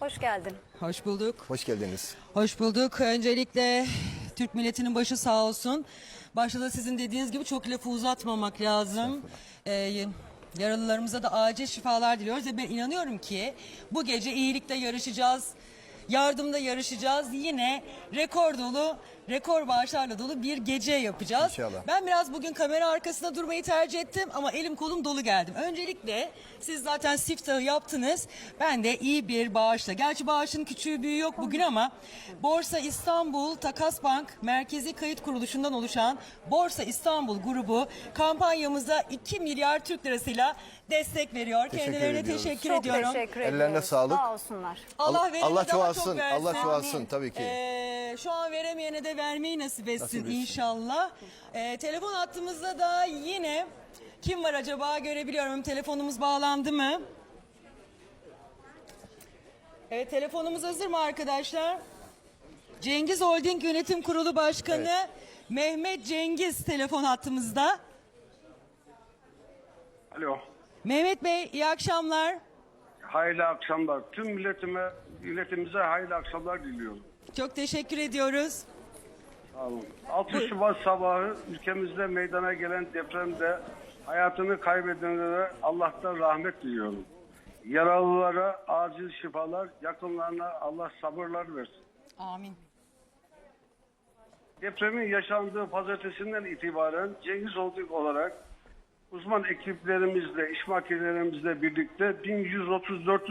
Hoş geldin. Hoş bulduk. Hoş geldiniz. Hoş bulduk. Öncelikle Türk milletinin başı sağ olsun. Başta da sizin dediğiniz gibi çok lafı uzatmamak lazım. Ee, yaralılarımıza da acil şifalar diliyoruz ve ben inanıyorum ki bu gece iyilikte yarışacağız. Yardımda yarışacağız. Yine rekor dolu, rekor bağışlarla dolu bir gece yapacağız. İnşallah. Ben biraz bugün kamera arkasında durmayı tercih ettim ama elim kolum dolu geldim. Öncelikle siz zaten siftahı yaptınız. Ben de iyi bir bağışla. Gerçi bağışın küçüğü büyüğü yok bugün ama Borsa İstanbul Takas Bank Merkezi Kayıt Kuruluşu'ndan oluşan Borsa İstanbul grubu kampanyamıza 2 milyar Türk lirasıyla destek veriyor. Teşekkür Kendilerine ediyoruz. teşekkür Çok ediyorum. teşekkür Ellerine ediyoruz. sağlık. Sağ olsunlar. Allah Allah, verene Allah çoğalsın. Allah çoğalsın tabii ki. Ee, şu an veremeyene de vermeyi nasip etsin, Nasip etsin. inşallah. Ee, telefon hattımızda da yine kim var acaba görebiliyorum. Telefonumuz bağlandı mı? Evet telefonumuz hazır mı arkadaşlar? Cengiz Holding Yönetim Kurulu Başkanı Mehmet Cengiz telefon hattımızda. Alo. Mehmet Bey iyi akşamlar. Hayırlı akşamlar. Tüm milletime, milletimize hayırlı akşamlar diliyorum. Çok teşekkür ediyoruz. Sağ olun. 6 Şubat sabahı ülkemizde meydana gelen depremde hayatını kaybedenlere Allah'tan rahmet diliyorum. Yaralılara acil şifalar, yakınlarına Allah sabırlar versin. Amin. Depremin yaşandığı pazartesinden itibaren Cengiz Holding olarak uzman ekiplerimizle, iş makinelerimizle birlikte 1134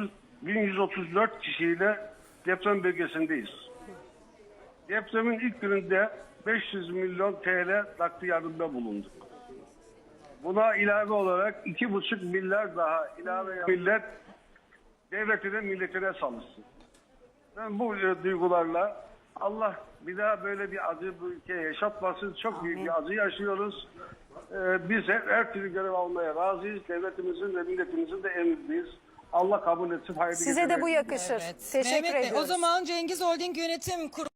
1134 kişiyle deprem bölgesindeyiz. Depremin ilk gününde 500 milyon TL nakdi yardımda bulunduk. Buna ilave olarak 2,5 milyar daha ilave millet devletine milletine çalışsın. Ben bu e, duygularla Allah bir daha böyle bir acı bu ülkeye yaşatmasın. Çok büyük bir acı yaşıyoruz. Ee, biz hep her türlü görev almaya razıyız. Devletimizin ve milletimizin de emrindeyiz. Allah kabul etsin. Hayırlı Size de bu yakışır. Evet. Teşekkür Mehmet Bey, ediyoruz. o zaman Cengiz Holding Yönetim Kurulu